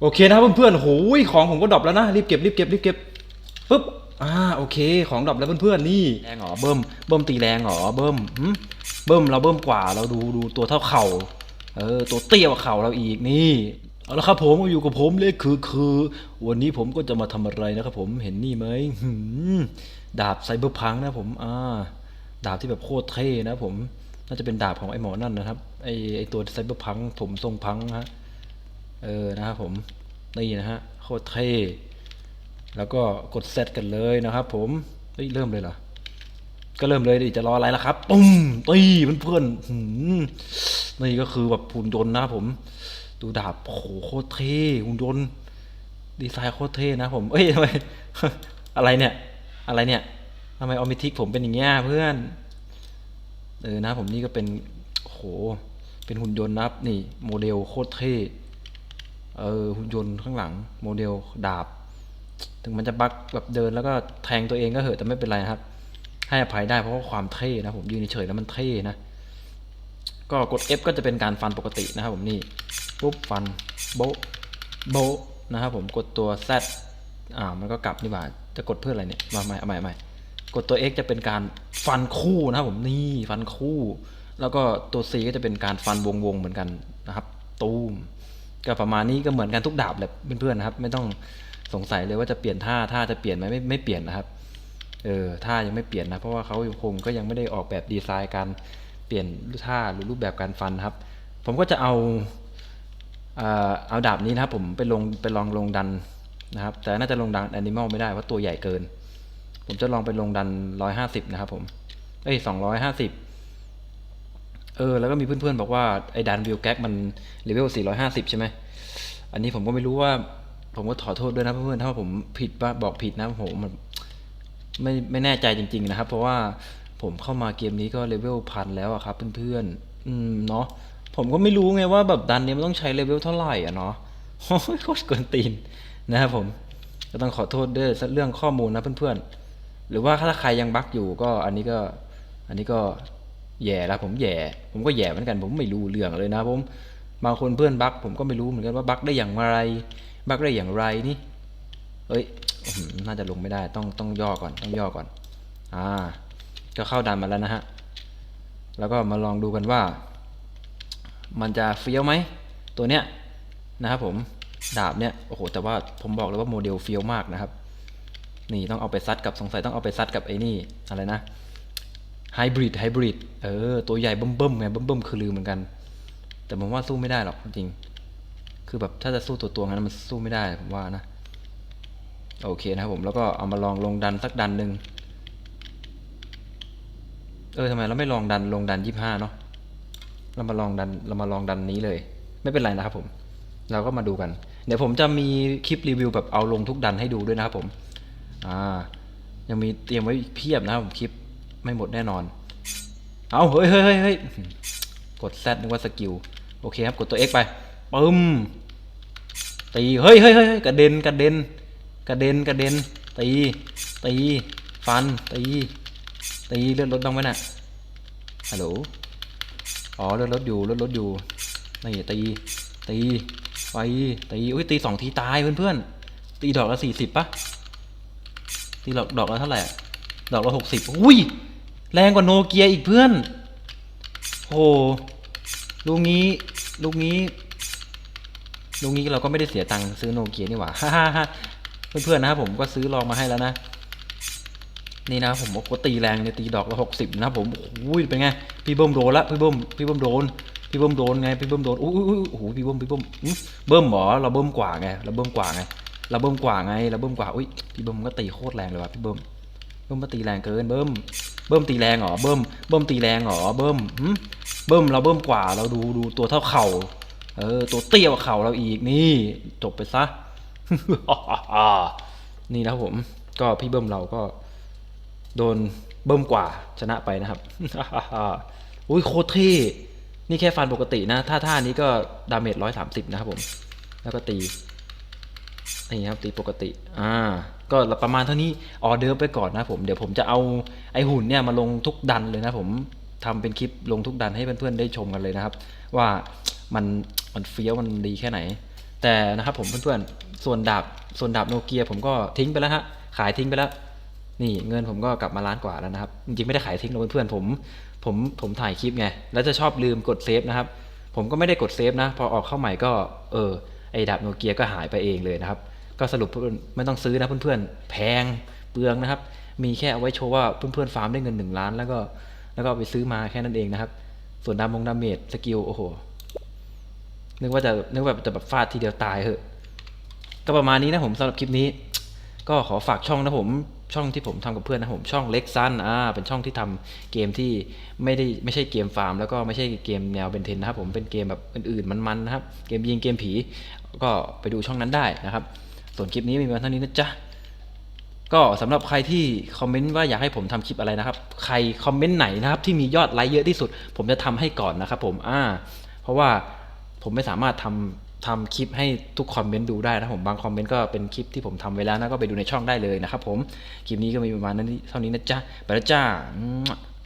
โอเคนะครับเพื่อนๆโหยของผมก็ดรอปแล้วนะรีบเก็บรีบเก็บรีบเก็บปุ๊บอ่าโอเค ของดรอปแล้วเพื่อนๆนี่แรงเหรอเบิ้มเบิ้มตีแรงเหรอเบิ้มหึเบิ้มเราเบิ้มกว่าเราดูดูตัวเท่าเข่าเออตัวเตี้ยกว่าเข่าเราอีกนี่เอาละครับผมอยู่กับผมเลยคือคือ วันนี้ผมก็จะมาทำอะไรนะครับผมเห็นนี่ไหมหืมดาบไซเบอร์พังนะผมอ่าดาบที่แบบโคตรเท่นะผมน่าจะเป็นดาบของไอ้หมอนั่นนะครับไอ้ไอ้ตัวไซเบอร์พังผมทรงพังฮะ เออนะครับผมนี่นะฮะโคตรเท่แล้วก็กดเซตกันเลยนะครับผมเฮ้ยเริ่มเลยเหรอก็เริ่มเลยดิจะรออะไรล่ะครับปุ้มตีเพื่อนๆหืมนี่ก็คือแบบหุ่นยนต์นะผม ดูดาบโหโคตรเท่หุ่นยนต์ดีไซน์โคตรเท่นะผมเอ้ยทำไมอะไรเนี่ย อะไรเนี่ยทำไมออมิทิกผมเป็นอย่างเงี้ยเพื่อนเออนะผมนี่ก็เป็นโอ้โหเป็นหุ่นยนต์นะครับนี่โมเดลโคตรเท่ เออหุ่นยนต์ข้างหลังโมเดลดาบ ถึงมันจะบักแบบเดินแล้วก็แทงตัวเองก็เหอะแต่ไม่เป็นไรครับ ให้อภัยได้เพราะว่าความเท่นะผมยืนเฉยแล้วมันเท่นะ ก็กด F ก็จะเป็นการฟันปกตินะครับ ผมนี่ปุ๊บฟันโบะโบะนะครับผมกดตัว Z อ่ามันก็กลับนี่หว่าจะกดเพื่ออะไรเนี่ยมาใหม่เอาใหม่ใหม่กดตัว X จะเป็นการฟันคู่นะครับผมนี่ฟันคู่ แล้วก็ตัว C ก็จะเป็นการฟันวงวงๆเหมือนกันนะครับ ตูม ก็ประมาณนี้ก็เหมือนกันทุกดาบแหละเพื่อนๆนะครับ ไม่ต้องสงสัยเลยว่าจะเปลี่ยนท่าท่าจะเปลี่ยนไหมไม่ไม่เปลี่ยนนะครับเออท่ายังไม่เปลี่ยนนะเพราะว่าเขาคงก็ยังไม่ได้ออกแบบดีไซน์การเปลี่ยนท่าหรือรูปแบบการฟันครับ ผมก็จะเอาเอาดาบนี้นะครับ ผมไปลงไปลองลงดันนะครับ แต่น่าจะลงดันแอนิมอลไม่ได้เพราะตัวใหญ่เกิน ผมจะลองไปลงดัน 150 นะครับผมเอ้ย250 เออแล้วก็มีเพื่อนๆบอกว่าไอ้ดันวิวแก๊กมันเลเวลสี่ร้อยห้าสิบใช่ไหม อันนี้ผมก็ไม่รู้ว่า ผมก็ขอโทษด้วยนะเพื่อนๆถ้าว่าผมผิดว่าบอกผิดนะผมมันไม่ไม่แน่ใจจริง ๆ นะครับ เพราะว่าผมเข้ามาเกมนี้ก็เลเวลพันแล้วอะครับเพื่อนๆอืมเนาะผมก็ไม่รู้ไงว่าแบบดันเนี้ยมันต้องใช้เลเวลเท่าไหร่อะเนาะโอ้ยโคตรเกินตีนนะครับผมก็ต้องขอโทษด้วยเรื่องข้อมูลนะเพื่อนๆหรือว่าถ้าใครยังบั๊กอยู่ก็อันนี้ก็ อันนี้ก็ แย่ละผมแย่ ผมก็แย่เหมือนกัน ผมไม่รู้เรื่องเลยนะผมบางคนเพื่อนบักผมก็ไม่รู้เหมือนกันว่าบักได้อย่างไร บักได้อย่างไรนี่ เอ้ยน่าจะลงไม่ได้ต้องต้องย่อก่อนต้องย่อก่อน อ่า ก็เข้าดันมาแล้วนะฮะ แล้วก็มาลองดูกันว่า มันจะเฟี้ยวไหมตัวเนี้ยนะครับผมดาบเนี่ยโอ้โหแต่ว่าผมบอกเลยว่าโมเดลเฟี้ยวมากนะครับ นี่ต้องเอาไปซัดกับสงสัยต้องเอาไปซัดกับไอ้นี่อะไรนะ ไฮบริดไฮบริดเออ ตัวใหญ่เบิ่มๆไงเบิ่มๆคือลือเหมือนกัน แต่ผมว่าสู้ไม่ได้หรอกจริง คือแบบถ้าจะสู้ตัวตัวงั้นมันสู้ไม่ได้ผมว่านะ โอเคนะครับผมแล้วก็เอามาลองลงดันสักดันหนึ่งเออทำไมเราไม่ลองดันลงดันยี่ห้าเนาะเรามาลองดันเรามาลองดันนี้เลย ไม่เป็นไรนะครับผม เราก็มาดูกัน เดี๋ยวผมจะมีคลิปรีวิวแบบเอาลงทุกดันให้ดูด้วยนะครับผม อ่า ยังมีเตรียมไว้เพียบนะครับผมคลิป ไม่หมดแน่นอน เอาเฮ้ยเฮ้ยเฮ้ยเฮ้ยกดนึกว่าสกิล โอเคครับกดตัว X ไปปึ้มตี เฮ้ยเฮ้ยเฮ้ยกระเด็นกระเด็นกระเด็นกระเด็น ตี ตี ฟัน ตี ตีเลือดลดบ้างไหมน่ะฮัลโหล อ๋อเลือดลดอยู่เลือดลดอยู่ นี่ตี ตีไปตีอุ้ยตีสองทีตายเพื่อนๆ ตีดอกละสี่สิบปะตีดอกดอกละเท่าไหร่ ดอกละหกสิบอุ้ย แรงกว่าโนเกียอีกเพื่อนโอ้ลูกนี้ ลูกนี้ ลูกนี้เราก็ไม่ได้เสียตังค์ซื้อโนเกียนี่หว่า ฮ่าฮ่าเพื่อนๆนะครับผมก็ซื้อลองมาให้แล้วนะ นี่นะผมโอ้โหตีแรงเนี่ยตีดอกละหกสิบนะผมโอ้ยเป็นไง พี่เบิ้มโดนละพี่เบิ้มพี่เบิ้มโดน พี่เบิ้มโดนไง พี่เบิ้มโดนอุ้ยอุ้ยโอ้โห พี่เบิ้มพี่เบิ้มเบิ้มเหรอ เราเบิ้มกว่าไง เราเบิ้มกว่าไง เราเบิ้มกว่าไง เราเบิ้มกว่า อุ้ย พี่เบิ้มก็ตีโคตรแรงเลยว่ะพี่เบิ้มเบิ้มมาตีแรงเกินเบิ้ม เบิ้มตีแรงเหรอเบิ้มเบิ้มตีแรงเหรอเบิ้มเบิ้มเราเบิ้มกว่าเราดูดูตัวเท่าเข่าเออ ตัวเตี้ยกว่าเข่าเราอีกนี่ จบไปซะนี่นะครับผม ก็พี่เบิ้มเราก็ โดนเบิ้มกว่าชนะไปนะครับอุ้ยโคตรเท่นี่แค่ฟันปกตินะ ถ้าท่านี้ก็ดาเมจร้อยสามสิบนะครับผม แล้วก็ตี นี่ครับตีปกติ อ่า ก็ประมาณเท่านี้ออเดอร์ไปก่อนนะผมเดี๋ยวผมจะเอาไอหุ่นเนี่ยมาลงทุกดันเลยนะผมทำเป็นคลิปลงทุกดันให้เพื่อนๆได้ชมกันเลยนะครับ ว่ามันมันเฟี้ยวมันดีแค่ไหน แต่นะครับผมเพื่อนๆส่วนดาบส่วนดาบโนเกียผมก็ทิ้งไปแล้วฮะขายทิ้งไปแล้ว นี่เงินผมก็กลับมาล้านกว่าแล้วนะครับ จริงๆไม่ได้ขายทิ้งหรอกเพื่อนๆผมผมผมถ่ายคลิปไงแล้วจะชอบลืมกดเซฟนะครับ ผมก็ไม่ได้กดเซฟนะ พอออกเข้าใหม่ก็เออไอดาบโนเกียก็หายไปเองเลยนะครับ ก็สรุปไม่ต้องซื้อนะเพื่อนๆแพงเปลืองนะครับ มีแค่เอาไว้โชว์ว่าเพื่อนๆฟาร์มได้เงินหนึ่งล้าน แล้วก็แล้วก็ไปซื้อมาแค่นั้นเองนะครับ ส่วนดามงดาเมจสกิลโอ้โหนึกว่าจะนึกว่าจะแบบฟาดทีเดียวตายเหอะ ก็ประมาณนี้นะผมสำหรับคลิปนี้ ก็ขอฝากช่องนะผมช่องที่ผมทำกับเพื่อนนะผมช่องเล็กซันอ่าเป็นช่องที่ทำเกมที่ไม่ได้ไม่ใช่เกมฟาร์ม แล้วก็ไม่ใช่เกมแนวเบนเทนนะครับผมเป็นเกมแบบอื่นๆมันๆนะครับ เกมยิงเกมผี ก็ไปดูช่องนั้นได้นะครับ ส่วนคลิปนี้มีมาเท่านี้นะจ๊ะก็สำหรับใครที่คอมเมนต์ว่าอยากให้ผมทำคลิปอะไรนะครับ ใครคอมเมนต์ไหนนะครับที่มียอดไลค์เยอะที่สุด ผมจะทำให้ก่อนนะครับผมอ่าเพราะว่าผมไม่สามารถทำทำคลิปให้ทุกคอมเมนต์ดูได้นะผมบางคอมเมนต์ก็เป็นคลิปที่ผมทำไว้แล้วนะก็ไปดูในช่องได้เลยนะครับผมคลิปนี้ก็มีประมาณนั้นเท่านี้นะจ๊ะไปแล้วจ้า